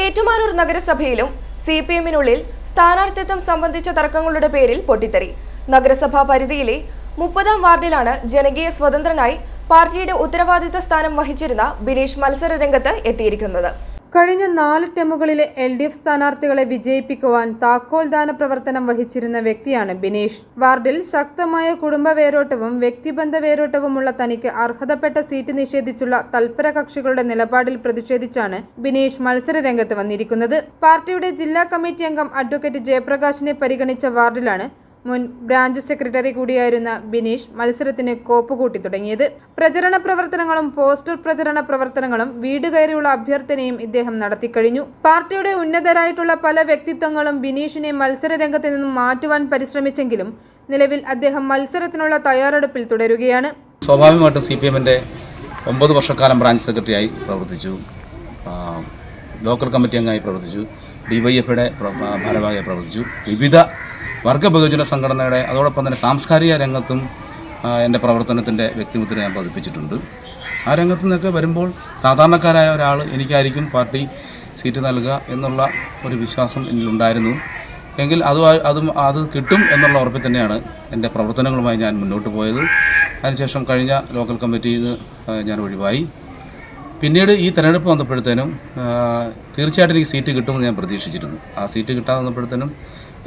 ഏറ്റുമാനൂർ നഗരസഭയിലും C P എമ്മിനുള്ളിൽ സ്ഥാനാർത്ഥിത്വം സംബന്ധിച്ച തർക്കങ്ങളുടെ പേരിൽ പൊട്ടിത്തെറി. നഗരസഭാ പരിധിയിലെ മുപ്പതാം വാർഡിലാണ് ജനകീയ സ്വതന്ത്രനായി പാർട്ടിയുടെ ഉത്തരവാദിത്ത സ്ഥാനം വഹിച്ചിരുന്ന ബിനീഷ് മത്സര രംഗത്ത് എത്തിയിരിക്കുന്നത്. കഴിഞ്ഞ നാല് ടെമുകളിലെ എൽ ഡി എഫ് സ്ഥാനാർത്ഥികളെ വിജയിപ്പിക്കുവാൻ താക്കോൽദാന പ്രവർത്തനം വഹിച്ചിരുന്ന വ്യക്തിയാണ് ബിനീഷ്. വാർഡിൽ ശക്തമായ കുടുംബ വേരോട്ടവും വ്യക്തിബന്ധ വേരോട്ടവുമുള്ള തനിക്ക് അർഹതപ്പെട്ട സീറ്റ് നിഷേധിച്ചുള്ള തൽപര കക്ഷികളുടെ നിലപാടിൽ പ്രതിഷേധിച്ചാണ് ബിനീഷ് മത്സര രംഗത്ത് വന്നിരിക്കുന്നത്. പാർട്ടിയുടെ ജില്ലാ കമ്മിറ്റി അംഗം അഡ്വക്കേറ്റ് ജയപ്രകാശിനെ പരിഗണിച്ച വാർഡിലാണ് മുൻ ബ്രാഞ്ച് സെക്രട്ടറി കൂടിയായിരുന്ന ബിനീഷ് മത്സരത്തിന് കോപ്പുകൂട്ടി തുടങ്ങിയത്. പ്രചരണ പ്രവർത്തനങ്ങളും പോസ്റ്റർ പ്രചരണ പ്രവർത്തനങ്ങളും വീട് കയറിയുള്ള അഭ്യർത്ഥനയും ഇദ്ദേഹം നടത്തിക്കഴിഞ്ഞു. പാർട്ടിയുടെ ഉന്നതരായിട്ടുള്ള പല വ്യക്തിത്വങ്ങളും ബിനീഷിനെ മത്സര രംഗത്ത് നിന്നും മാറ്റുവാൻ പരിശ്രമിച്ചെങ്കിലും നിലവിൽ അദ്ദേഹം മത്സരത്തിനുള്ള തയ്യാറെടുപ്പിൽ തുടരുകയാണ്. സ്വാഭാവികമായിട്ടും സി പി എമ്മിന്റെ ഒമ്പത് വർഷക്കാലം ബ്രാഞ്ച് സെക്രട്ടറിയായി പ്രവർത്തിച്ചു. ലോക്കൽ കമ്മിറ്റി അംഗമായി പ്രവർത്തിച്ചു. ഡി വൈ എഫിയുടെ ഭാരവാഹിയായി പ്രവർത്തിച്ചു. വിവിധ വർഗ ബഹുജന സംഘടനയുടെ അതോടൊപ്പം തന്നെ സാംസ്കാരിക രംഗത്തും എന്റെ പ്രവർത്തനത്തിന്റെ വ്യക്തിമുദ്ര ഞാൻ പതിപ്പിച്ചിട്ടുണ്ട് ആ രംഗത്തു നിന്നൊക്കെ വരുമ്പോൾ സാധാരണക്കാരായ ഒരാൾ എനിക്കായിരിക്കും പാർട്ടി സീറ്റ് നൽകുക എന്നുള്ള ഒരു വിശ്വാസം എന്നിലുണ്ടായിരുന്നു എങ്കിൽ അത് അതും അത് കിട്ടും എന്നുള്ള ഉറപ്പിൽ തന്നെയാണ് എന്റെ പ്രവർത്തനങ്ങളുമായി ഞാൻ മുന്നോട്ട് പോയത്. അതിനുശേഷം കഴിഞ്ഞ ലോക്കൽ കമ്മിറ്റിയിൽ ഞാൻ ഒഴിവായി. പിന്നീട് ഈ തെരഞ്ഞെടുപ്പ് വന്നപ്പോഴത്തേനും തീർച്ചയായിട്ടും എനിക്ക് സീറ്റ് കിട്ടുമെന്ന് ഞാൻ പ്രതീക്ഷിച്ചിരുന്നു. ആ സീറ്റ് കിട്ടാതെ വന്നപ്പോഴത്തേനും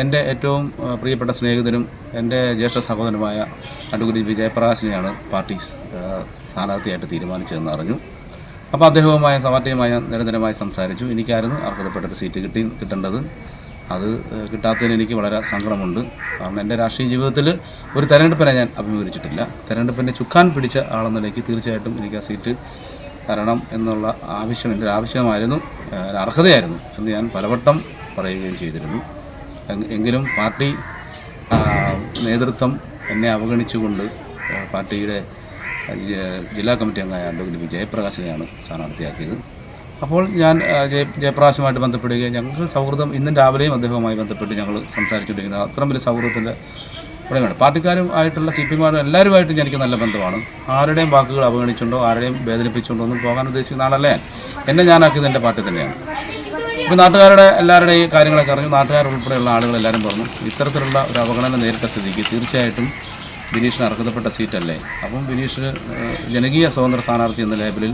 എന്റെ ഏറ്റവും പ്രിയപ്പെട്ട സ്നേഹിതനും എന്റെ ജ്യേഷ്ഠ സഹോദരനുമായ അഡ്വക്കേറ്റ് വിജയപ്രകാശിനെയാണ് പാർട്ടി സ്ഥാനാർത്ഥിയായിട്ട് തീരുമാനിച്ചതെന്ന് അറിഞ്ഞു. അപ്പോൾ അദ്ദേഹവുമായ പാർട്ടിയുമായി നിരന്തരമായി സംസാരിച്ചു. എനിക്കായിരുന്നു അർഹതപ്പെട്ട ഒരു സീറ്റ് കിട്ടി കിട്ടേണ്ടത്. അത് കിട്ടാത്തതിന് എനിക്ക് വളരെ സങ്കടമുണ്ട്. കാരണം എന്റെ രാഷ്ട്രീയ ജീവിതത്തിൽ ഒരു തെരഞ്ഞെടുപ്പിനെ ഞാൻ അഭിമുഖീകരിച്ചിട്ടില്ല. തെരഞ്ഞെടുപ്പിനെ ചുക്കാൻ പിടിച്ച ആളെന്ന തീർച്ചയായിട്ടും എനിക്ക് ആ സീറ്റ് തരണം എന്നുള്ള ആവശ്യം എന്റെ ആവശ്യമായിരുന്നു അർഹതയായിരുന്നു എന്ന് ഞാൻ പലവട്ടം പറയുകയും ചെയ്തിരുന്നു. എങ്കിലും പാർട്ടി നേതൃത്വം എന്നെ അവഗണിച്ചുകൊണ്ട് പാർട്ടിയുടെ ജില്ലാ കമ്മിറ്റി അംഗമായ അഡ്വക്കേറ്റ് ജയപ്രകാശിനെയാണ് സ്ഥാനാർത്ഥിയാക്കിയത്. അപ്പോൾ ഞാൻ ജയ ജയപ്രകാശുമായിട്ട് ബന്ധപ്പെടുകയും ഞങ്ങൾക്ക് സൗഹൃദം ഇന്നും രാവിലെയും അദ്ദേഹവുമായി ബന്ധപ്പെട്ട് ഞങ്ങൾ സംസാരിച്ചുകൊണ്ടിരിക്കുന്നത് അത്രയും വലിയ സൗഹൃദത്തിന്റെ ഉടമയാണ് പാർട്ടിക്കാരും ആയിട്ടുള്ള സി പി മാരും എല്ലാവരുമായിട്ടും എനിക്ക് നല്ല ബന്ധമാണ്. ആരുടെയും വാക്കുകൾ അവഗണിച്ചുകൊണ്ടോ ആരുടെയും വേദനിപ്പിച്ചുകൊണ്ടോ ഒന്നും പോകാൻ ഉദ്ദേശിക്കുന്ന ആളല്ല എന്നെ ഞാനാക്കിയത് എന്റെ പാർട്ടി തന്നെയാണ്. ഇപ്പോൾ നാട്ടുകാരുടെ എല്ലാവരുടെയും കാര്യങ്ങളൊക്കെ അറിഞ്ഞു നാട്ടുകാർ ഉൾപ്പെടെയുള്ള ആളുകൾ എല്ലാവരും പറഞ്ഞു ഇത്തരത്തിലുള്ള ഒരു അവഗണന നേരിട്ട സ്ഥിതിക്ക് തീർച്ചയായിട്ടും ബിനീഷിന് അർഹതപ്പെട്ട സീറ്റല്ലേ? അപ്പം ബിനീഷ് ജനകീയ സ്വതന്ത്ര സ്ഥാനാർത്ഥി എന്ന ലേബലിൽ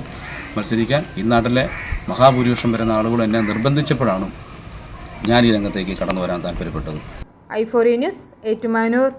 മത്സരിക്കാൻ ഈ നാട്ടിലെ മഹാഭൂരിപക്ഷം വരുന്ന ആളുകൾ എന്നെ നിർബന്ധിച്ചപ്പോഴാണ് ഞാൻ ഈ രംഗത്തേക്ക് കടന്നു വരാൻ താല്പര്യപ്പെട്ടത്. ഐ ഫോറി ന്യൂസ് ഏറ്റുമാനൂർ.